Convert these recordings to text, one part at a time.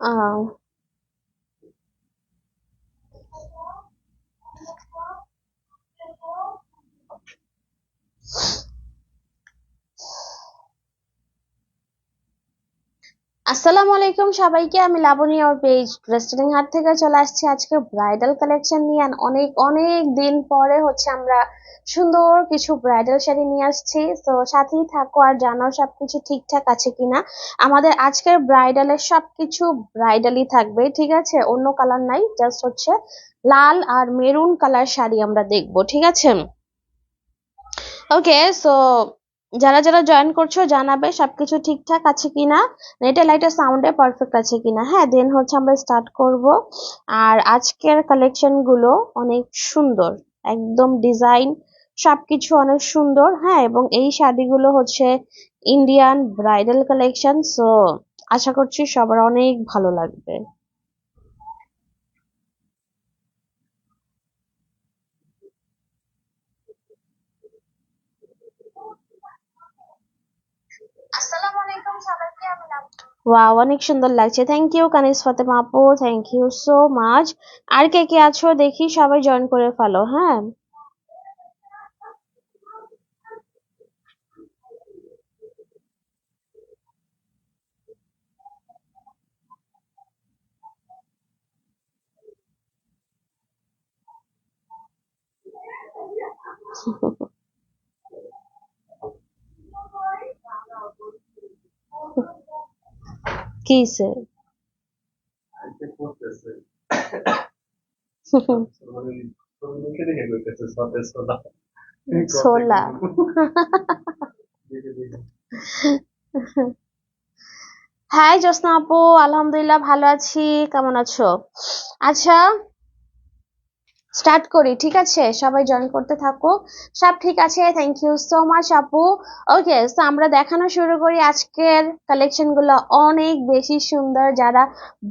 আহ, আসসালামু আলাইকুম সবাইকে, আমি লাবণী ওর পেজ রেস্টুরেন্ট হাট থেকে চলে আসছি আজকে ব্রাইডাল কালেকশন নিয়ে। আর অনেক অনেক দিন পরে হচ্ছে আমরা সুন্দর কিছু ব্রাইডাল শাড়ি নিয়ে আসছি। তো সাথেই থাকো আর জানো সবকিছু ঠিকঠাক আছে কিনা। আমাদের আজকের ব্রাইডালের সবকিছু ব্রাইডালই থাকবে, ঠিক আছে? অন্য কালার নাই জাস্ট হচ্ছে লাল আর মেরুন কালার শাড়ি আমরা দেখব, ঠিক আছে? ওকে সো যারা যারা জয়েন করছ জানাবে সবকিছু ঠিকঠাক আছে কিনা। নেটে লাইটের সাউন্ডে পারফেক্ট আছে কিনা। হ্যাঁ দেন হচ্ছে আমরা স্টার্ট করব। আর আজকের কালেকশনগুলো অনেক সুন্দর। একদম ডিজাইন সবকিছু অনেক সুন্দর। হ্যাঁ এবং এই শাড়িগুলো হচ্ছে ইন্ডিয়ান ব্রাইডাল কালেকশন সো আশা করছি সবার অনেক ভালো লাগবে। ওয়াও অনেক সুন্দর লাগছে। থ্যাংক ইউ কানিস ফাতেমা আপু। থ্যাংক ইউ সো মাচ আর কে কে আছো, দেখি সবাই জয়েন করে ফেলো হ্যাঁ? কিসে ছোলা। হাই জ্যোৎস্না আপু আলহামদুলিল্লাহ ভালো আছি কেমন আছো? আচ্ছা স্টার্ট করি, ঠিক আছে? সবাই জয়েন করতে থাকো সব ঠিক আছে? থ্যাংক ইউ সো মাচ আপু। ওকে তো আমরা দেখানো শুরু করি আজকের কালেকশনগুলো। অনেক বেশি সুন্দর। যারা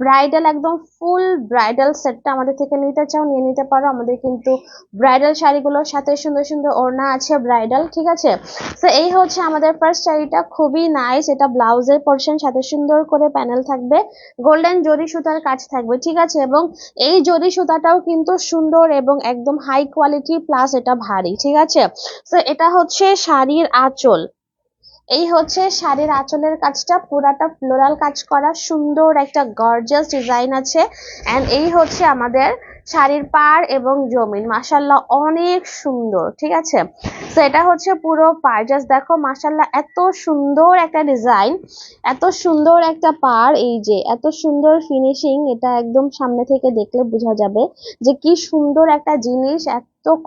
ব্রাইডাল একদম ফুল ব্রাইডাল সেটটা আমাদের থেকে নিতে চাও, নিয়ে নিতে পারো। আমাদের কিন্তু ব্রাইডাল শাড়িগুলোর সাথে সুন্দর সুন্দর ওড়না আছে ব্রাইডাল ঠিক আছে? তো এই হচ্ছে আমাদের ফার্স্ট শাড়িটা। খুবই নাইস এটা ব্লাউজের পোর্শন সাথে সুন্দর করে প্যানেল থাকবে। গোল্ডেন জরি সুতার কাজ থাকবে, ঠিক আছে? এবং এই জরি সুতাটাও কিন্তু সুন্দর এবং একদম হাই কোয়ালিটি প্লাস এটা ভারী ঠিক আছে? তো এটা হচ্ছে শাড়ির আঁচল। এই হচ্ছে শাড়ির আঁচলের কাজটা। পুরাটা ফ্লোরাল কাজ করা, সুন্দর একটা গর্জিয়াস ডিজাইন আছে। অ্যান্ড এই হচ্ছে আমাদের শাড়ির পাড় এবং জমিন। মাসাল্লাহ অনেক সুন্দর, ঠিক আছে? তো এটা হচ্ছে পুরো পাড়। জাস্ট দেখো মাসাল্লাহ এত সুন্দর একটা ডিজাইন এত সুন্দর একটা পাড়। এই যে, এত সুন্দর ফিনিশিং এটা একদম সামনে থেকে দেখলে বোঝা যাবে যে কি সুন্দর একটা জিনিস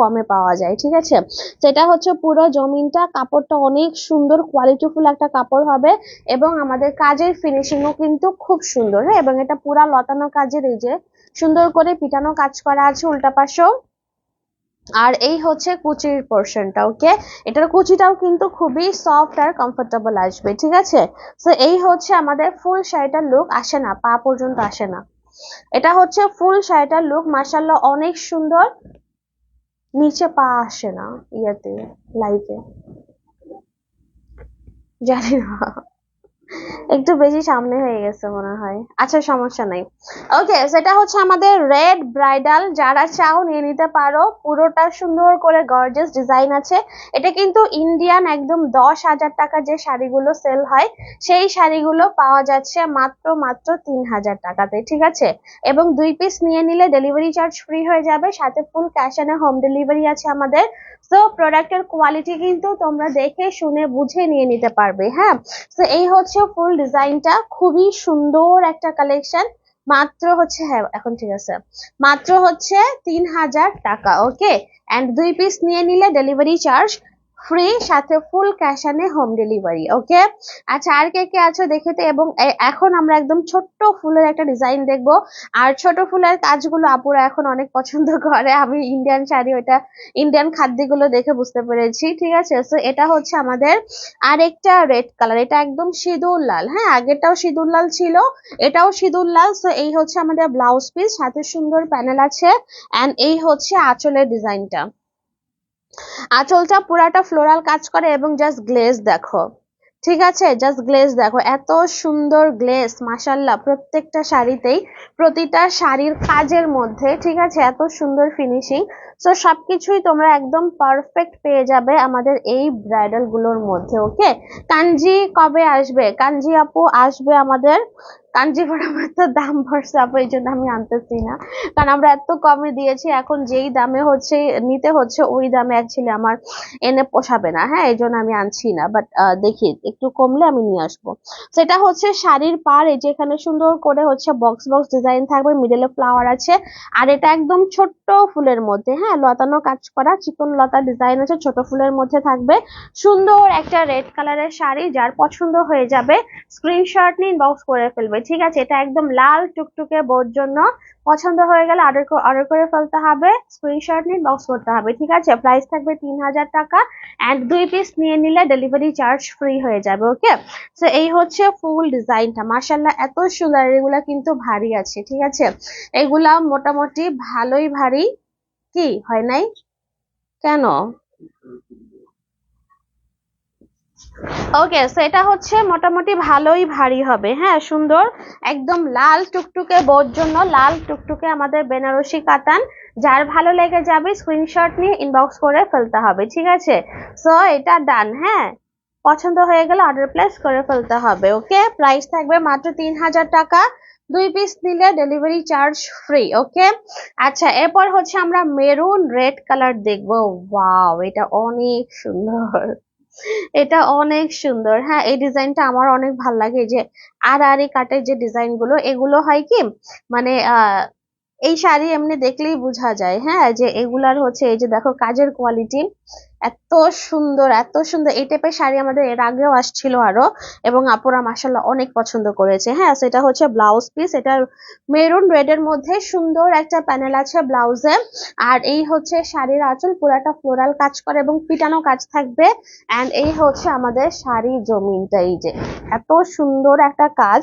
কমে পাওয়া যায়, ঠিক আছে? সেটা হচ্ছে পুরো জমিনটা, কাপড়টা অনেক সুন্দর কোয়ালিটিফুল একটা কাপড় হবে এবং আমাদের কাজের ফিনিশিংও কিন্তু খুব সুন্দর হ্যাঁ? এবং এটা পুরা লতানো কাজের এই যে সুন্দর করে পিটানো কাজ করা আছে উল্টা পাশেও। আর এই হচ্ছে কুচির পোর্শনটা ওকে এটার কুচিটাও কিন্তু খুবই সফট আর কমফোর্টেবল আসবে, ঠিক আছে? তো এই হচ্ছে আমাদের ফুল শাড়িটার লুক আসে না, পা পর্যন্ত আসে না। এটা হচ্ছে ফুল শাড়িটার লুক মাসাল্লাহ অনেক সুন্দর। নিচে পা আসে না ইয়েতে লাইফে জানি না। একটু বেশি সামনে হয়ে গেছে মনে হয়। আচ্ছা সমস্যা নাই। ওকে সেটা হচ্ছে আমাদের রেড ব্রাইডাল যারা চাও নিয়ে নিতে পারো। পুরোটা সুন্দর করে গর্জিয়াস ডিজাইন আছে। এটা কিন্তু ইন্ডিয়ান একদম দশ হাজার টাকা যে শাড়িগুলো সেল হয়, সেই শাড়িগুলো পাওয়া যাচ্ছে মাত্র মাত্র তিন হাজার টাকাতে, ঠিক আছে? এবং দুই পিস নিয়ে নিলে ডেলিভারি চার্জ ফ্রি হয়ে যাবে, সাথে full cash and home delivery আছে আমাদের। তো প্রোডাক্টের কোয়ালিটি কিন্তু তোমরা দেখে, শুনে, বুঝে নিয়ে নিতে পারবে হ্যাঁ? তো এই হচ্ছে ফুল ডিজাইনটা খুবই সুন্দর একটা কালেকশন মাত্র হচ্ছে হ্যাঁ এখন ঠিক আছে। মাত্র হচ্ছে তিন হাজার টাকা ওকে অ্যান্ড দুই পিস নিয়ে নিলে ডেলিভারি চার্জ ফ্রি সাথে full cash and home delivery okay আচ্ছা আর কে কে আছো দেখেতে? এবং এখন আমরা একদম ছোট্ট ফুলের একটা ডিজাইন দেখব। আর ছোট ফুলের কাজগুলো আপুরা এখন অনেক পছন্দ করে। আমি ইন্ডিয়ান শাড়ি ওটা ইন্ডিয়ান খাদ্যগুলো দেখে বুঝতে পেরেছি, ঠিক আছে? তো এটা হচ্ছে আমাদের আরেকটা রেড কালার এটা একদম সিঁদুর লাল হ্যাঁ? আগেরটাও সিঁদুর লাল ছিল, এটাও সিঁদুর লাল। সো এই হচ্ছে আমাদের ব্লাউজ পিস সাথে সুন্দর প্যানেল আছে। অ্যান্ড এই হচ্ছে আঁচলের ডিজাইনটা আঁচলটা পুরাটা ফ্লোরাল কাজ করে এবং জাস্ট গ্লেজ দেখো। ঠিক আছে? জাস্ট গ্লেজ দেখো। এত সুন্দর গ্লেজ মাসাল্লাহ প্রত্যেকটা শাড়িতেই, প্রতিটা শাড়ির কাজের মধ্যে, ঠিক আছে? এত সুন্দর ফিনিশিং সো সবকিছুই তোমরা একদম পারফেক্ট পেয়ে যাবে আমাদের এই ব্রাইডালগুলোর মধ্যে ওকে কাঞ্জি কবে আসবে? কাঞ্জি আপু আসবে আমাদের কাঞ্জিপুরমের তো দাম ভরসা আপু এই জন্য আমি আনতেছি না। কারণ আমরা এত কমে দিয়েছি, এখন যেই দামে হচ্ছে, নিতে হচ্ছে, ওই দামে অ্যাকচুয়ালি আমার এনে পোষাবে না। হ্যাঁ এই জন্য আমি আনছি না বাট দেখি, একটু কমলে আমি নিয়ে আসব। সেটা হচ্ছে শাড়ির পার এই যে এখানে সুন্দর করে হচ্ছে বক্স বক্স ডিজাইন থাকবে মিডলে ফ্লাওয়ার আছে, আর এটা একদম ছোট্ট ফুলের মধ্যে। হ্যাঁ লতানো কাজ করা, চিকন লতা ডিজাইন আছে, ছোট ফুলের মধ্যে থাকবে। সুন্দর একটা রেড কালারের শাড়ি, যার পছন্দ হয়ে যাবে স্ক্রিনশট নিন বক্স করে ফেলবে। ঠিক আছে, এটা একদম লাল টুকটুকে বোর জন্য পছন্দ হয়ে গেলে অর্ডার অর্ডার করে ফেলতে হবে। স্ক্রিনশট নিন বক্স করতে হবে। ঠিক আছে প্রাইস থাকবে তিন হাজার টাকা অ্যান্ড দুই পিস নিয়ে নিলে ডেলিভারি চার্জ ফ্রি হয়ে যাবে ওকে তো এই হচ্ছে ফুল ডিজাইনটা মার্শাল্লাহ এত সুন্দর। এগুলা কিন্তু ভারী আছে, ঠিক আছে? এগুলা মোটামুটি ভালোই ভারী। কি? হয় নাই? কেন? ওকে সো এটা হচ্ছে মোটামুটি ভালোই ভারী হবে। হ্যাঁ সুন্দর, একদম লাল টুকটুকে বোর জন্য, লাল টুকটুকে আমাদের বেনারসি কাতান। যার ভালো লেগে যাবে স্ক্রিনশট নিয়ে ইনবক্স করে ফেলতে হবে, ঠিক আছে? সো এটা ডান হ্যাঁ? পছন্দ হয়ে গেলে অর্ডার প্লেস করে ফেলতে হবে, ওকে? প্রাইস থাকবে মাত্র তিন হাজার টাকা। দুই পিস নিলে ডেলিভারি চার্জ ফ্রি ওকে? আচ্ছা এরপর হচ্ছে আমরা মেরুন রেড কালার দেখব। ওয়াও এটা অনেক সুন্দর। এটা অনেক সুন্দর। হ্যাঁ এই ডিজাইনটা আমার অনেক ভালো লাগে। যে আর আরি কাটের যে ডিজাইনগুলো এগুলো হয় কি? মানে আহ এই শাড়ি এমনি দেখলেই বোঝা যায় হ্যাঁ? যে এগুলার হচ্ছে এই যে দেখো কাজের কোয়ালিটি এত সুন্দর এত সুন্দর। এই টাইপের শাড়ি আমাদের এর আগেও আসছিল আরও এবং আপুরা মাসাল্লাহ অনেক পছন্দ করেছে হ্যাঁ? সেটা হচ্ছে ব্লাউজ পিস এটা মেরুন রেড এর মধ্যে সুন্দর একটা প্যানেল আছে ব্লাউজে আর এই হচ্ছে শাড়ির আঁচল পুরাটা ফ্লোরাল কাজ করে এবং পিটানো কাজ থাকবে। অ্যান্ড এই হচ্ছে আমাদের শাড়ি জমিনটা, এই যে এত সুন্দর একটা কাজ।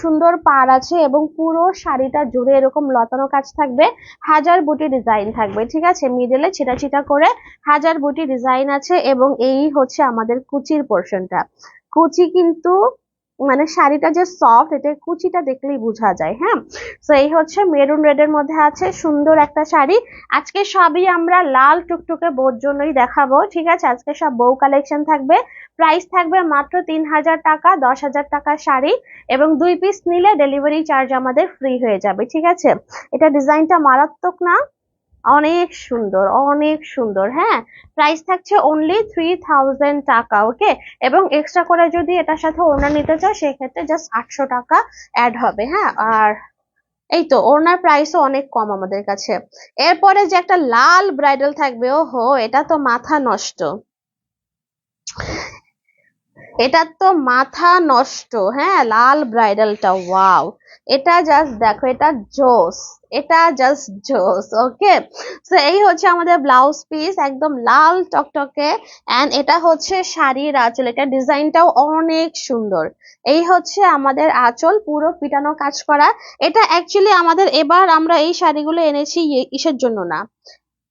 সুন্দর পার আছে এবং পুরো শাড়িটা জুড়ে এরকম লতানো কাজ থাকবে। হাজার বুটি ডিজাইন থাকবে, ঠিক আছে? মিডলে ছিটা ছিটা করে হাজার বুটি ডিজাইন আছে এবং এই হচ্ছে আমাদের কুচির পোর্শনটা কুচি কিন্তু মানে শাড়িটা যে সফট এটা কুচিটা দেখলেই বোঝা যায় হ্যাঁ? তো এই হচ্ছে মেরুন রেড এর মধ্যে আছে, সুন্দর একটা শাড়ি। আজকে সবই আমরা লাল টুকটুকে বোর জন্যই দেখাবো, ঠিক আছে? আজকে সব বউ কালেকশন থাকবে। প্রাইস থাকবে মাত্র তিন হাজার টাকা, দশ হাজার টাকার শাড়ি এবং দুই পিস নিলে ডেলিভারি চার্জ আমাদের ফ্রি হয়ে যাবে, ঠিক আছে? এটা ডিজাইনটা মারাত্মক না। অনেক সুন্দর অনেক সুন্দর। হ্যাঁ প্রাইস থাকছে অনলি থ্রি থাউজেন্ড টাকা ওকে এবং এক্সট্রা করে যদি এটার সাথে ওড়না নিতে চাও, সেক্ষেত্রে জাস্ট আটশো টাকা অ্যাড হবে হ্যাঁ? আর এই তো, ওড়নার প্রাইসও অনেক কম আমাদের কাছে। এরপরে যে একটা লাল ব্রাইডাল থাকবে ও হো এটা তো মাথা নষ্ট। এটা তো মাথা নষ্ট হ্যাঁ? লাল ব্রাইডালটা, ওয়াও। এটা জাস্ট দেখো, এটা জোস, এটা জাস্ট জোস ওকে সো এই হচ্ছে আমাদের ব্লাউজ পিস একদম লাল টকটকে অ্যান্ড এটা হচ্ছে শাড়ির আঁচল, এটা ডিজাইনটাও অনেক সুন্দর। এই হচ্ছে আমাদের আঁচল, পুরো পিটানো কাজ করা। এটা অ্যাকচুয়ালি আমাদের, এবার আমরা এই শাড়িগুলো এনেছি ইয়ে- ইসের জন্য না।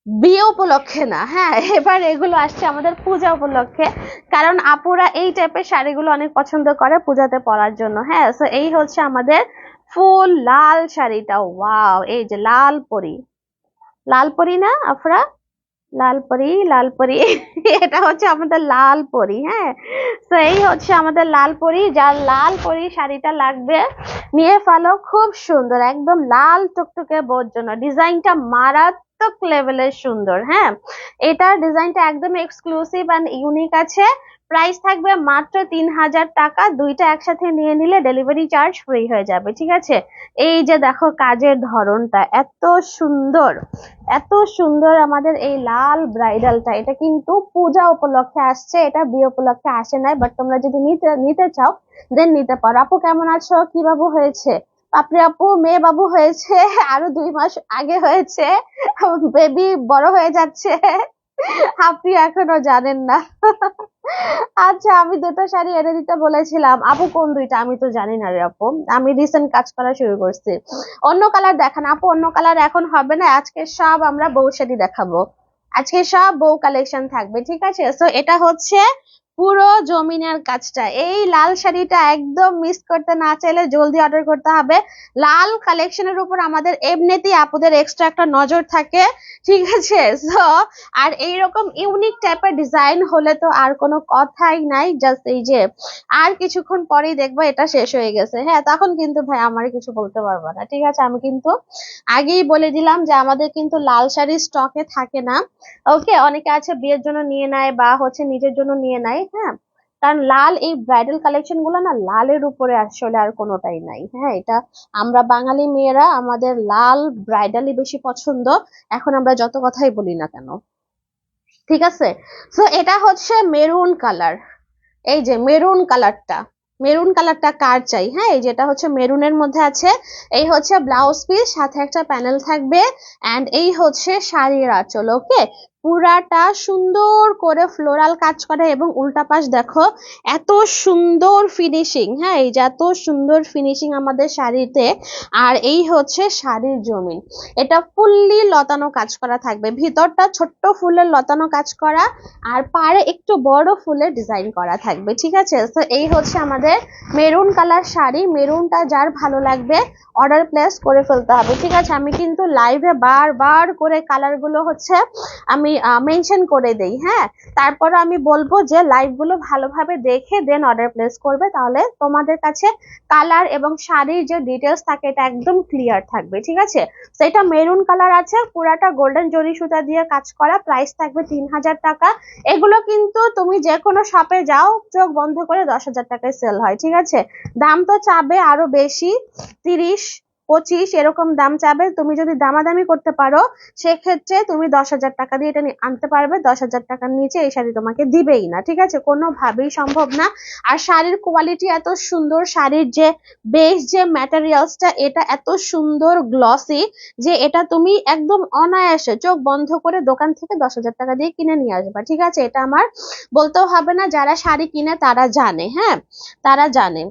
বিয়ে উপলক্ষে না হ্যাঁ এবার এগুলো আসছে আমাদের পূজা উপলক্ষে। কারণ আপুরা এই টাইপের শাড়িগুলো অনেক পছন্দ করে পূজাতে পরার জন্য হ্যাঁ তো এই হচ্ছে আমাদের ফুল লাল শাড়িটা ওয়াও এই যে লাল পরি। লাল পরি না আফরা লাল পরি লাল পরি, এটা হচ্ছে আমাদের লাল পরি হ্যাঁ। তো এই হচ্ছে আমাদের লাল পরি, যার লাল পরি শাড়িটা লাগবে, নিয়ে ফেলো, খুব সুন্দর, একদম লাল টুকটুকে বোর জন্য। ডিজাইনটা মারাত্মক লেভেলের সুন্দর হ্যাঁ? এটার ডিজাইনটা একদম এক্সক্লুসিভ অ্যান্ড ইউনিক আছে। প্রাইস থাকবে মাত্র তিন হাজার টাকা, দুইটা একসাথে নিয়ে নিলে ডেলিভারি চার্জ ফ্রি হয়ে যাবে, ঠিক আছে? এই যে দেখো কাজের ধরনটা, এত সুন্দর এত সুন্দর আমাদের এই লাল ব্রাইডালটা এটা কিন্তু পূজা উপলক্ষে আসছে, এটা বিয়ে উপলক্ষে আসে নাই বাট তোমরা যদি নিতে নিতে চাও দেন নিতে পারো। আপু, কেমন আছো? কীভাবে হয়েছে? পাপড়ি আপু, মেয়ে বাবু হয়েছে, আরও দুই মাস আগে হয়েছে বেবি বড় হয়ে যাচ্ছে, আপনি এখনও জানেন না। আচ্ছা আমি দুটো শাড়ি এনে দিতে বলেছিলাম। আপু, কোন দুইটা? আমি তো জানি না রে আপু। আমি রিসেন্ট কাজ করা শুরু করছি। অন্য কালার দেখান। আপু, অন্য কালার এখন হবে না। আজকে সব আমরা বউ শাড়ি দেখাবো। আজকে সব বউ কালেকশন থাকবে, ঠিক আছে? সো এটা হচ্ছে পুরো জমিনের কাজটা। এই লাল শাড়িটা একদম মিস করতে না চাইলে জলদি অর্ডার করতে হবে। লাল কালেকশনের উপর আমাদের এমনিতেই আপুদের এক্সট্রা একটা নজর থাকে, ঠিক আছে? সো আর এইরকম ইউনিক টাইপের ডিজাইন হলে তো আর কোনো কথাই নাই জাস্ট এই যে, আর কিছুক্ষণ পরেই দেখব এটা শেষ হয়ে গেছে। হ্যাঁ তখন কিন্তু ভাই আমার কিছু বলতে পারব না, ঠিক আছে? আমি কিন্তু আগেই বলে দিলাম যে আমাদের কিন্তু লাল শাড়ি স্টকে থাকে না। ওকে অনেকে আছে বিয়ের জন্য নিয়ে নেয় বা হচ্ছে নিজের জন্য নিয়ে নেয়। হ্যাঁ? কারণ লাল এই ব্রাইডাল কালেকশনগুলো না লালের উপরে আসলে আর কোনোটাই নাই হ্যাঁ? এটা আমরা বাঙালি মেয়েরা আমাদের লাল ব্রাইডালই বেশি পছন্দ, এখন আমরা যত কথাই বলি না কেন। ঠিক আছে? তো এটা হচ্ছে মেরুন কালার এই যে মেরুন কালারটা মেরুন কালারটা কার চাই হ্যাঁ? এই যেটা হচ্ছে মেরুনের মধ্যে আছে। এই হচ্ছে ব্লাউজ পিস সাথে একটা প্যানেল থাকবে। অ্যান্ড এই হচ্ছে শাড়ির আঁচল ওকে পুরাটা সুন্দর করে ফ্লোরাল কাজ করা এবং উল্টা পাশ দেখো, এত সুন্দর ফিনিশিং হ্যাঁ এই যে এত সুন্দর ফিনিশিং আমাদের শাড়িতে। আর এই হচ্ছে শাড়ির জমিন। এটা ফুললি লতানো কাজ করা থাকবে। ভিতরটা ছোট্ট ফুলের লতানো কাজ করা, আর পাড়ে একটু বড় ফুলের ডিজাইন করা থাকবে, ঠিক আছে? তো এই হচ্ছে আমাদের মেরুন কালার শাড়ি। মেরুনটা যার ভালো লাগবে অর্ডার প্লেস করে ফেলতে হবে, ঠিক আছে? আমি কিন্তু লাইভে বারবার করে কালারগুলো হচ্ছে, আমি মেনশন করে দেই হ্যাঁ? তারপর আমি বলব যে লাইভগুলো ভালোভাবে দেখে দেন অর্ডার প্লেস করবে, তাহলে তোমাদের কাছে কালার এবং শাড়ির যে ডিটেলস থাকে, এটা একদম ক্লিয়ার থাকবে, ঠিক আছে? তো এটা মেরুন কালার আছে, পুরাটা গোল্ডেন জরি সুতা দিয়ে কাজ করা প্রাইস থাকবে তিন হাজার টাকা। এগুলো কিন্তু তুমি যে কোনো শপে যাও, চোখ বন্ধ করে দশ হাজার টাকায় সেল হয়, ঠিক আছে? দাম তো চাবে আরও বেশি, তিরিশ পঁচিশ এরকম দাম চাবে, তুমি যদি দামাদামি করতে পারো, সেক্ষেত্রে তুমি দশ হাজার টাকা দিয়ে এটা আনতে পারবে। দশ হাজার টাকার নিচে এই শাড়ি তোমাকে দিবেই না, ঠিক আছে? কোনোভাবেই সম্ভব না। আর শাড়ির কোয়ালিটি এত সুন্দর, শাড়ির যে বেস যে ম্যাটেরিয়ালসটা এটা এত সুন্দর গ্লসি যে এটা তুমি একদম অনায়াসে চোখ বন্ধ করে দোকান থেকে দশ হাজার টাকা দিয়ে কিনে নিয়ে আসবা, ঠিক আছে? এটা আমার বলতেও হবে না, যারা শাড়ি কিনে তারা জানে হ্যাঁ? তারা জানে।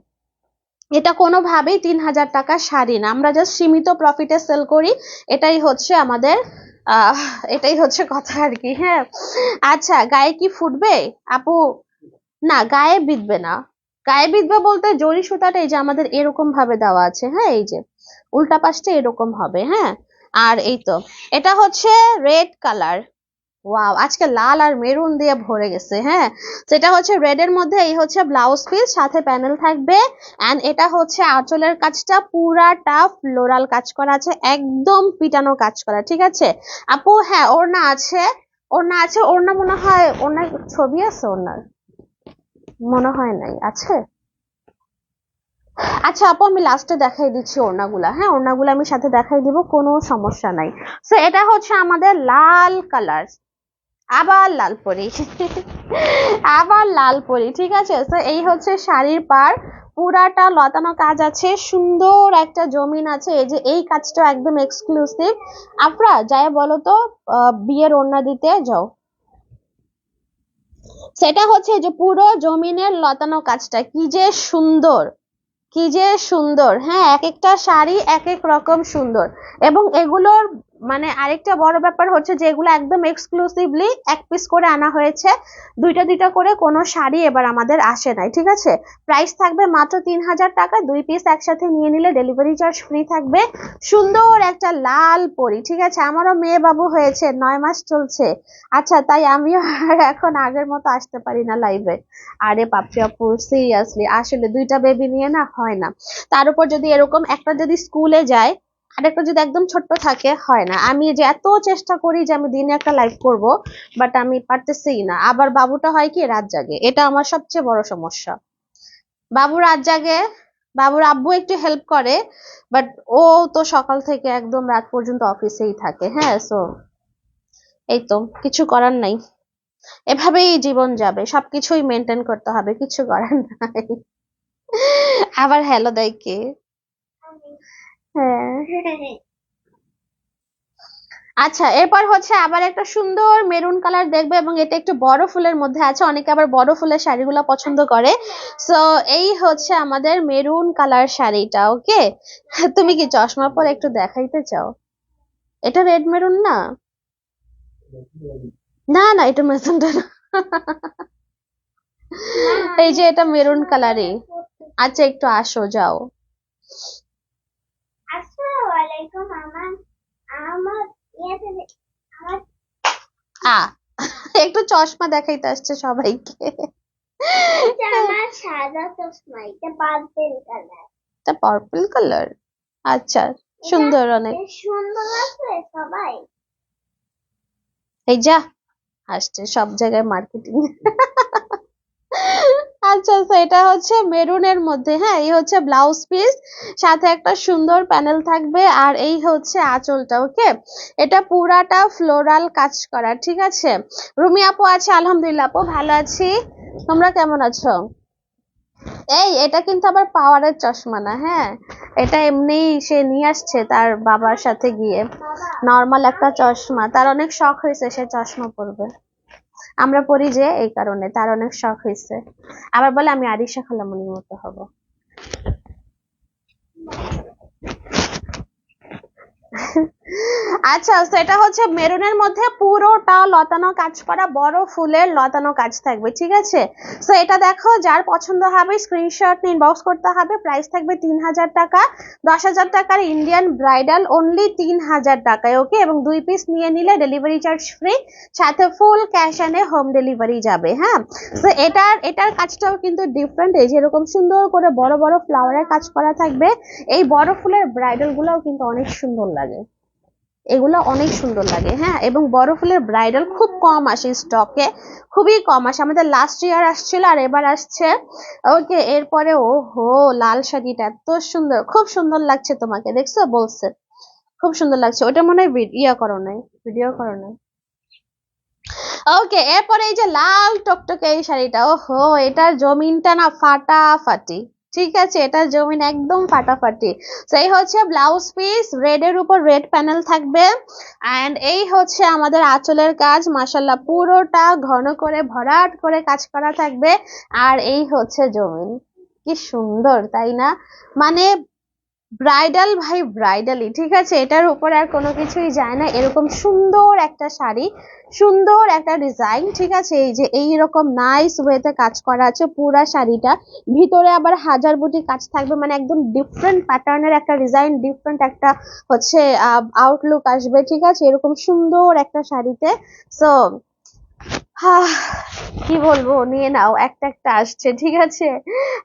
এটা কোনোভাবেই তিন হাজার টাকা শাড়ি না। আমরা জাস্ট সীমিত প্রফিটে সেল করি। এটাই হচ্ছে আমাদের এটাই হচ্ছে কথা আর কি হ্যাঁ। আচ্ছা গায়ে কি ফুটবে? আপু, না, গায়ে বিঁধবে না। গায়ে বিঁধবে বলতে জরি সুতাটা এই যে আমাদের এরকম ভাবে দেওয়া আছে হ্যাঁ এই যে উল্টা পাশটা এরকম হবে হ্যাঁ। আর এই তো, এটা হচ্ছে রেড কালার ওয়াও আজকে লাল আর মেরুন দিয়ে ভরে গেছে হ্যাঁ? সেটা হচ্ছে রেড এর মধ্যে, এই হচ্ছে ব্লাউজ পিস সাথে প্যানেল থাকবে এন্ড এটা হচ্ছে আঁচলের কাজটা পুরাটা ফ্লোরাল কাজ করা আছে, একদম পিটানো কাজ করা, ঠিক আছে? আপু হ্যাঁ ওড়না আছে ওড়না আছে, ওড়না মনে হয় ওড়নার ছবি আছে ওড়নার? মনে হয় নাই, আছে? আচ্ছা আপু, আমি লাস্টে দেখাই দিচ্ছি ওড়নাগুলা হ্যাঁ? ওড়নাগুলো আমি সাথে দেখাই দিব, কোনো সমস্যা নাই। সো এটা হচ্ছে আমাদের লাল কালার আবার লাল পরি। আবার লাল পরি, ঠিক আছে? তো এই হচ্ছে শাড়ির পার। পুরাটা লতানো কাজ আছে, সুন্দর একটা জমিন আছে। এই যে, এই কাজটা একদম এক্সক্লুসিভ আপনারা যাই বলো তো বিয়ের ওড়না দিতে যাও। সেটা হচ্ছে যে, পুরো জমিনের লতানো কাজটা। কি যে সুন্দর, কি যে সুন্দর। হ্যাঁ এক একটা শাড়ি এক এক রকম সুন্দর। এবং এগুলোর মানে আরেকটা বড় ব্যাপার হচ্ছে যে এগুলো একদম এক্সক্লুসিভলি এক পিস করে আনা হয়েছে। দুইটা দুইটা করে কোনো শাড়ি এবার আমাদের আসে নাই, ঠিক আছে? প্রাইস থাকবে মাত্র তিন হাজার টাকা, দুই পিস একসাথে নিয়ে নিলে ডেলিভারি চার্জ ফ্রি থাকবে। সুন্দর একটা লাল পরি, ঠিক আছে? আমারও মেয়ে বাবু হয়েছে, নয় মাস চলছে। আচ্ছা তাই আমিও আর এখন আগের মতো আসতে পারি না লাইভে আরে পাপড়ি আপু সিরিয়াসলি আসলে দুইটা বেবি নিয়ে না হয় না। তার উপর যদি এরকম একটা যদি স্কুলে যায় আরেকটা যদি একদম ছোট্ট থাকে, হয় না। আমি যে এত চেষ্টা করি যে আমি দিনে একটা লাইভ করব বাট আমি পারতেছি না। আবার বাবুটা হয় কি, রাত জাগে। এটা আমার সবচেয়ে বড় সমস্যা। বাবু রাত জাগে, বাবুর আব্বু একটু হেল্প করে বাট ও তো সকাল থেকে একদম রাত পর্যন্ত অফিসেই থাকে। হ্যাঁ সো এই তো, কিছু করার নাই। এভাবেই জীবন যাবে। সবকিছুই মেনটেন করতে হবে, কিছু করার নাই। আবার হ্যালো দেয় কে? হ্যাঁ। আচ্ছা এরপর হচ্ছে আবার একটা সুন্দর মেরুন কালার দেখবে এবং এটা একটু বড় ফুলের মধ্যে আছে। অনেকে আবার বড় ফুলের শাড়িগুলো পছন্দ করে। সো এই হচ্ছে আমাদের মেরুন কালার শাড়িটা, ওকে? তুমি কি চশমা পরে একটু দেখাইতে চাও? এটা রেড মেরুন না? না না, এটা মেজেন্টা না। এই যে এটা মেরুন কালারে আচ্ছা একটু আসো, যাও। আসসালামু আমার আমার আমার আ একটু চশমা দেখাইতে আসছে সবাইকে। এটা আমার সাদা চশমা এটা পার্পল কালার এটা পার্পল কালার আচ্ছা সুন্দর অনেক। সুন্দর আছে সবাই। এই যা আসছে সব জায়গায় মার্কেটিং আচ্ছা আচ্ছা এটা হচ্ছে মেরুনের মধ্যে হ্যাঁ এই হচ্ছে ব্লাউজ পিস সাথে একটা সুন্দর প্যানেল থাকবে, আর এই হচ্ছে আঁচলটা ওকে এটা পুরাটা ফ্লোরাল কাজ করা, ঠিক আছে? রুমি আপু আছে, আলহামদুলিল্লাহ আপু, ভালো আছি। তোমরা কেমন আছো? এই, এটা কিন্তু আবার পাওয়ারের চশমা না হ্যাঁ? এটা এমনি সে নিয়ে আসছে তার বাবার সাথে গিয়ে নর্মাল একটা চশমা, তার অনেক শখ হয়েছে সে চশমা পরবে। আমরা পড়ি যে এই কারণে, তার অনেক শখ হয়েছে আবার বলে, আমি আরিশা খালামনির মতো হব। আচ্ছা সেটা হচ্ছে মেরুনের মধ্যে পুরোটা লতানো কাজ করা বড় ফুলের লতানো কাজ থাকবে, ঠিক আছে? তো এটা দেখো, যার পছন্দ হবে স্ক্রিনশট ইনবক্স করতে হবে প্রাইস থাকবে তিন হাজার টাকা। দশ হাজার টাকার ইন্ডিয়ান ব্রাইডাল অনলি তিন হাজার টাকায় ওকে এবং দুই পিস নিয়ে নিলে ডেলিভারি চার্জ ফ্রি সাথে ফুল ক্যাশ অনে হোম ডেলিভারি যাবে হ্যাঁ? তো এটার এটার কাজটাও কিন্তু ডিফারেন্ট এই যেরকম সুন্দর করে বড় বড় ফ্লাওয়ারের কাজ করা থাকবে, এই বড় ফুলের ব্রাইডাল গুলোও কিন্তু অনেক সুন্দর লাগে। এগুলো অনেক সুন্দর লাগে হ্যাঁ? এবং বড় ফুলের ব্রাইডাল খুব কম আসে স্টকে খুবই কম আসে। আমাদের লাস্ট ইয়ার আসছিল আর এবার আসছে। ওকে এরপরে ও হো লাল শাড়িটা এত সুন্দর, খুব সুন্দর লাগছে তোমাকে, দেখছ? বলছে, খুব সুন্দর লাগছে। ওটা মনে হয় ইয়া করো নাই ভিডিও করো নাই। ওকে এরপরে এই যে লাল টকটকে এই শাড়িটা, ওহো, এটার জমিনটা না ফাটাফাটি। ঠিক আছে, এটা জমিন একদম ফাটাফাটি। তো এই হচ্ছে ব্লাউজ পিস রেডের উপর রেড প্যানেল থাকবে। অ্যান্ড এই হচ্ছে আমাদের আঁচলের কাজ মাসাল্লাহ পুরোটা ঘন করে, ভরাট করে কাজ করা থাকবে। আর এই হচ্ছে জমিন। কি সুন্দর, তাই না? মানে ব্রাইডাল, ভাই ব্রাইডালই, ঠিক আছে? এটার উপর আর কোনো কিছুই যায় না। এরকম সুন্দর একটা শাড়ি, সুন্দর একটা ডিজাইন, ঠিক আছে? এই যে এই রকম নাইস ওয়েতে কাজ করা আছে পুরা শাড়িটা। ভিতরে আবার হাজার বুটি কাজ থাকবে মানে একদম ডিফারেন্ট প্যাটার্নের একটা ডিজাইন ডিফারেন্ট একটা হচ্ছে আউটলুক আসবে, ঠিক আছে? এরকম সুন্দর একটা শাড়িতে। সো কি বলব? নিয়ে নাও, একটা একটা আসছে, ঠিক আছে?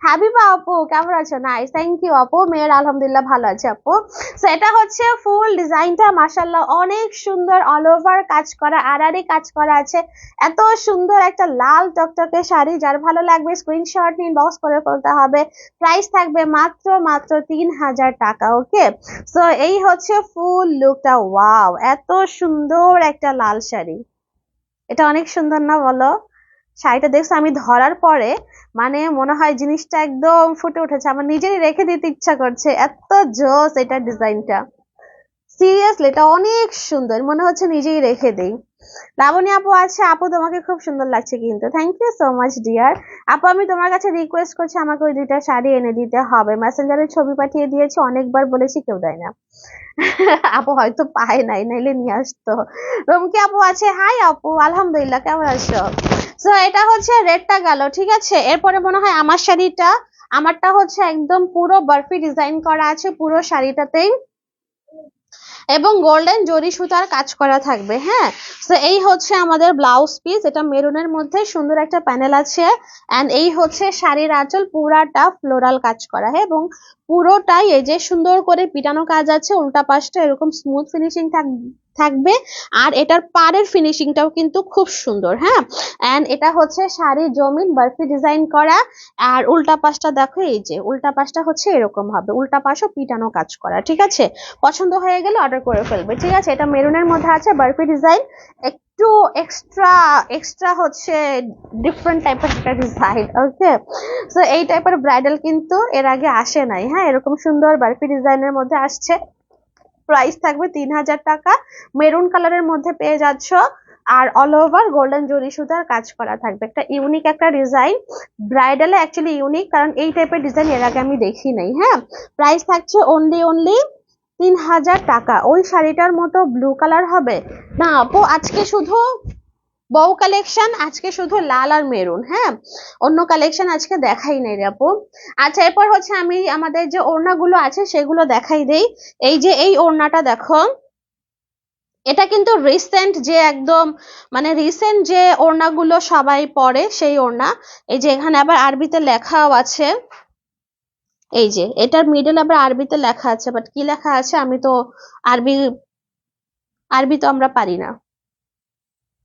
হাবিবা আপু, কেমন আছো? নাইস থ্যাংক ইউ আপু। মেয়ের আলহামদুলিল্লাহ ভালো আছে আপু। তো এটা হচ্ছে ফুল ডিজাইনটা মাসাল্লাহ অনেক সুন্দর অল ওভার কাজ করা আড়াআড়ি কাজ করা আছে। এত সুন্দর একটা লাল টকটকে শাড়ি, যার ভালো লাগবে স্ক্রিনশট নিন বক্স করে ফেলতে হবে। প্রাইস থাকবে মাত্র মাত্র তিন হাজার টাকা ওকে সো এই হচ্ছে ফুল লুকটা ওয়াও এত সুন্দর একটা লাল শাড়ি। এটা অনেক সুন্দর না বলো? শাড়িটা দেখছ? আমি ধরার পরে মানে মনে হয় জিনিসটা একদম ফুটে উঠেছে। আমার নিজেরই রেখে দিতে ইচ্ছা করছে। এত জোস এটা ডিজাইনটা। সিরিয়াসলি, এটা অনেক সুন্দর। মনে হচ্ছে নিজেই রেখে দেই। লাবণী আপু আছে। আপু, তোমাকে খুব সুন্দর লাগছে কিন্তু। Thank you so much dear আপু, আমি তোমার কাছে রিকোয়েস্ট করছি, আমাকে ওই দুইটা শাড়ি এনে দিতে হবে। মেসেঞ্জারে ছবি পাঠিয়ে দিয়েছি, অনেকবার বলেছি, কেউ দেয় না। আপু হয়তো পায় নাই, নাইলে নিয়ে আসতো। রুমকি আপু আছে। হাই আপু। আলহামদুলিল্লাহ, কেমন আছো? তো এটা হচ্ছে রেডটা গেল, ঠিক আছে? এরপরে মনে হয় আমার শাড়িটা, আমারটা হচ্ছে একদম পুরো বরফি ডিজাইন করা আছে, পুরো শাড়িটাতেই। এবং গোল্ডেন জরি সুতার কাজ করা থাকবে হ্যাঁ? তো এই হচ্ছে আমাদের ব্লাউজ পিস, এটা মেরুনের মধ্যে সুন্দর একটা প্যানেল আছে। অ্যান্ড এই হচ্ছে শাড়ির আঁচল, পুরাটা ফ্লোরাল কাজ করা হ্যাঁ? এবং পুরোটাই এই যে সুন্দর করে পিটানো কাজ আছে, উল্টা পাশটা এরকম স্মুথ ফিনিশিং থাকবে আর এটার পাড়ের ফিনিশিংটাও কিন্তু খুব সুন্দর হ্যাঁ? অ্যান্ড এটা হচ্ছে শাড়ির জমিন, বরফি ডিজাইন করা। আর উল্টা পাশটা দেখো, এই যে উল্টা পাশটা হচ্ছে এরকম হবে। উল্টা পাশও পিটানো কাজ করা, ঠিক আছে? পছন্দ হয়ে গেলে অর্ডার করে ফেলবে, ঠিক আছে? এটা মেরুনের মধ্যে আছে, বরফি ডিজাইন একটু এক্সট্রা এক্সট্রা হচ্ছে ডিফারেন্ট টাইপের একটা ডিজাইন ওকে সো এই টাইপের ব্রাইডাল কিন্তু এর আগে আসে নাই হ্যাঁ? এরকম সুন্দর বারফি ডিজাইনের মধ্যে আসছে। প্রাইস থাকবে তিন হাজার টাকা মেরুন কালারের মধ্যে পেয়ে যাচ্ছ। আর অল ওভার গোল্ডেন জরি সুতার কাজ করা থাকবে। একটা ইউনিক একটা ডিজাইন ব্রাইডালে অ্যাকচুয়ালি ইউনিক কারণ এই টাইপের ডিজাইন এর আগে আমি দেখি নাই হ্যাঁ? প্রাইস থাকছে অনলি অনলি তিন হাজার টাকা। ওই শাড়িটার মতো ব্লু কালার হবে। না, আপু, আজকে শুধু বউ কালেকশন আজকে শুধু লাল আর মেরুন হ্যাঁ? অন্য কালেকশন আজকে দেখাই নাই আপু। আচ্ছা এরপর হচ্ছে আমি আমাদের যে ওড়নাগুলো আছে, সেগুলো দেখাই দেই। এই যে এই ওড়নাটা দেখো, এটা কিন্তু রিসেন্ট যে একদম মানে রিসেন্ট যে ওড়নাগুলো সবাই পরে সেই ওড়না। এই যে এখানে আবার আরবিতে লেখাও আছে। এই যে, এটার মিডল আবার আরবিতে লেখা আছে বাট কি লেখা আছে আমি তো আরবি আরবি তো আমরা পারি না।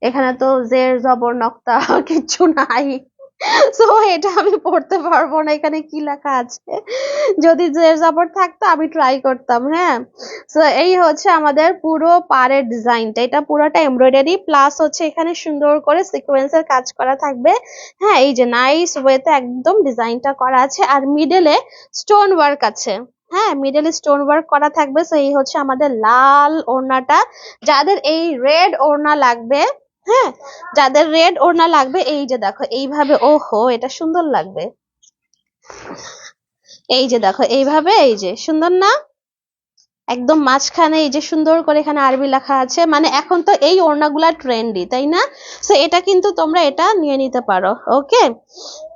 এখানে তো জের, জবর, নক্তা কিচ্ছু নাই। সো এটা আমি পড়তে পারব না। এখানে কি লেখা আছে? যদি জের, জবর থাকতো, আমি ট্রাই করতাম হ্যাঁ? সো এই হচ্ছে আমাদের পুরো পাড়ের ডিজাইনটা এটা পুরোটা এমব্রয়ডারি প্লাস হচ্ছে এখানে সুন্দর করে সিকোয়েন্সের কাজ করা থাকবে। হ্যাঁ এই যে নাইস ওয়েতে একদম ডিজাইনটা করা আছে। আর মিডলে স্টোন ওয়ার্ক আছে। হ্যাঁ মিডলে স্টোন ওয়ার্ক করা থাকবে। সো এই হচ্ছে আমাদের লাল ওড়নাটা। যাদের এই রেড ওড়না লাগবে হ্যাঁ যাদের রেড ওড়না লাগবে, এই যে দেখো, এইভাবে, ওহো, এটা সুন্দর লাগবে। এই যে দেখো, এইভাবে, এই যে, সুন্দর না? একদম মাঝখানে এই যে সুন্দর করে এখানে আরবি লেখা আছে মানে এখন তো এই ওড়নাগুলা ট্রেন্ডি তাই না? সো এটা কিন্তু তোমরা এটা নিয়ে নিতে পারো ওকে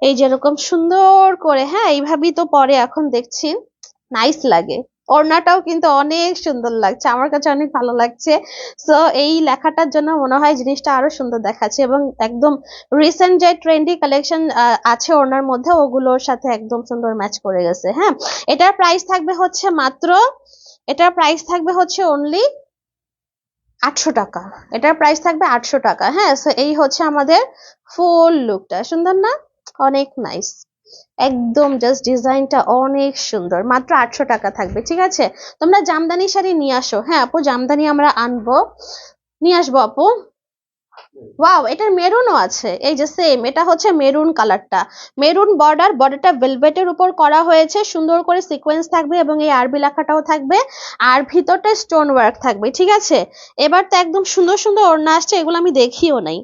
এই যেরকম সুন্দর করে হ্যাঁ এইভাবেই তো পরে এখন দেখছি নাইস লাগে। ওড়নাটাও কিন্তু অনেক সুন্দর লাগছে, আমার কাছে অনেক ভালো লাগছে। সো এই লেখাটার জন্য মনে হয় জিনিসটা আরও সুন্দর দেখাচ্ছে এবং একদম রিসেন্ট যে ট্রেন্ডি কালেকশন আছে ওড়নার মধ্যে, ওগুলোর সাথে একদম সুন্দর ম্যাচ করে গেছে হ্যাঁ? এটার প্রাইস থাকবে হচ্ছে মাত্র, এটার প্রাইস থাকবে হচ্ছে অনলি আটশো টাকা। এটার প্রাইস থাকবে আটশো টাকা হ্যাঁ? সো এই হচ্ছে আমাদের ফুল লুকটা সুন্দর না? অনেক নাইস একদম জাস্ট ডিজাইনটা অনেক সুন্দর। মাত্র আটশো টাকা থাকবে, ঠিক আছে? তোমরা জামদানি শাড়ি নিয়ে আসো। হ্যাঁ আপু, জামদানি আমরা আনব। নিয়ে আসব, আপু? ওয়াও এটার মেরুনও আছে। এই যে সেম এটা হচ্ছে মেরুন কালারটা। মেরুন বর্ডার বর্ডারটা ভেলভেটের উপর করা হয়েছে। সুন্দর করে সিকোয়েন্স থাকবে এবং এই আরবি লেখাটাও থাকবে। আর ভিতরটা স্টোন ওয়ার্ক থাকবে, ঠিক আছে? এবার তো একদম সুন্দর সুন্দর ওড়না আসছে, এগুলো আমি দেখিও নাই।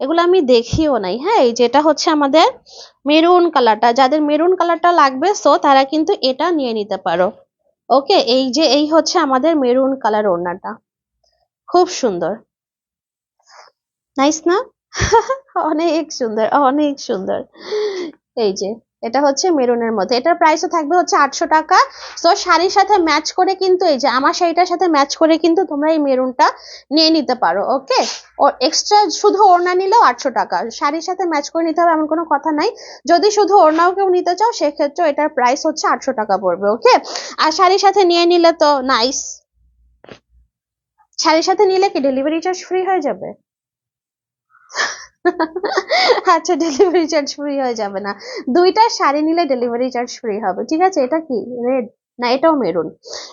এগুলো আমি দেখিও নাই হ্যাঁ? এই যেটা হচ্ছে আমাদের মেরুন কালারটা যাদের মেরুন কালারটা লাগবে সো তারা কিন্তু এটা নিয়ে নিতে পারো। ওকে এই যে, এই হচ্ছে আমাদের মেরুন কালার ওড়নাটা। খুব সুন্দর। নাইস না? অনেক সুন্দর অনেক সুন্দর। এই যে। এটা হচ্ছে মেরুনের মধ্যে। এটার প্রাইসও থাকবে হচ্ছে আটশো টাকা। সো শাড়ির সাথে ম্যাচ করে কিন্তু এই যে আমার শাড়িটার সাথে ম্যাচ করে কিন্তু তোমরা এই মেরুনটা নিয়ে নিতে পারো ওকে ও এক্সট্রা শুধু ওড়না নিলেও আটশো টাকা। শাড়ির সাথে ম্যাচ করে নিতে হবে এমন কোনো কথা নাই। যদি শুধু ওড়নাও কেউ নিতে চাও, সেক্ষেত্রে এটার প্রাইস হচ্ছে আটশো টাকা পড়বে ওকে আর শাড়ির সাথে নিয়ে নিলে তো নাইস শাড়ির সাথে নিলে কি ডেলিভারি চার্জ ফ্রি হয়ে যাবে? আচ্ছা ডেলিভারি চার্জ ফ্রি হয়ে যাবে না। দুইটা শাড়ি নিলে ডেলিভারি চার্জ ফ্রি হবে, ঠিক আছে? এটা কি? রেড না, এটাও মেরুন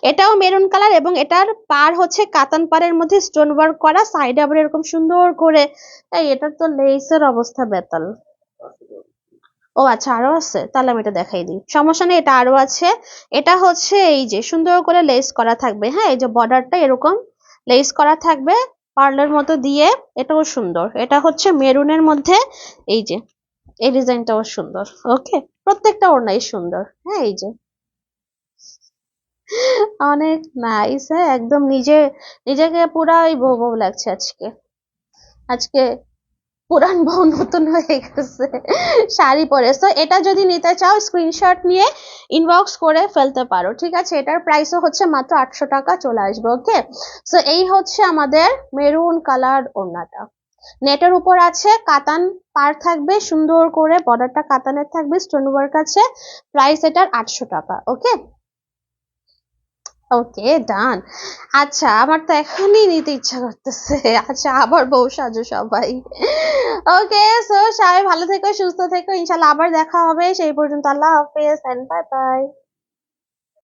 এটাও মেরুন কালার এবং এটার পার হচ্ছে কাতান পাড়ের মধ্যে স্টোন ওয়ার্ক করা সাইডে আবার এরকম সুন্দর করে। এই এটার তো লেসের অবস্থা বেতাল। ও আচ্ছা আরও আছে? তাহলে আমি এটা দেখাই দিই। সমস্যা নেই, এটা আরও আছে। এটা হচ্ছে এই যে, সুন্দর করে লেস করা থাকবে। হ্যাঁ এই যে বর্ডারটা এরকম লেস করা থাকবে। পার্লের মতো দিয়ে এটাও সুন্দর। এটা হচ্ছে মেরুনের মধ্যে এই যে, এই ডিজাইনটাও সুন্দর। ওকে প্রত্যেকটা ওড়নাই সুন্দর। হ্যাঁ এই যে। অনেক নাইস হ্যাঁ একদম নিজে, নিজেকে পুরাই বউ বউ লাগছে আজকে। আজকে পুরান বউ নতুন হয়ে গেছে, শাড়ি পরে। তো এটা যদি নিতে চাও স্ক্রিনশট নিয়ে ইনবক্স করে ফেলতে পারো, ঠিক আছে? এটার প্রাইসও হচ্ছে মাত্র আটশো টাকা চলে আসবে ওকে সো এই হচ্ছে আমাদের মেরুন কালার ওড়নাটা। নেটের উপর আছে, কাতান পার থাকবে, সুন্দর করে বর্ডারটা কাতানের থাকবে স্টোন ওয়ার্ক আছে প্রাইস এটার আটশো টাকা ওকে ওকে ডান আচ্ছা আমার তো এখনই নিতে ইচ্ছা করতেছে। আচ্ছা আবার বউ সাজো সবাই। ওকে সো সবাই ভালো থেকো, সুস্থ থেকো। ইনশাল্লাহ আবার দেখা হবে। সেই পর্যন্ত আল্লাহ হাফেজ এন্ড বাই বাই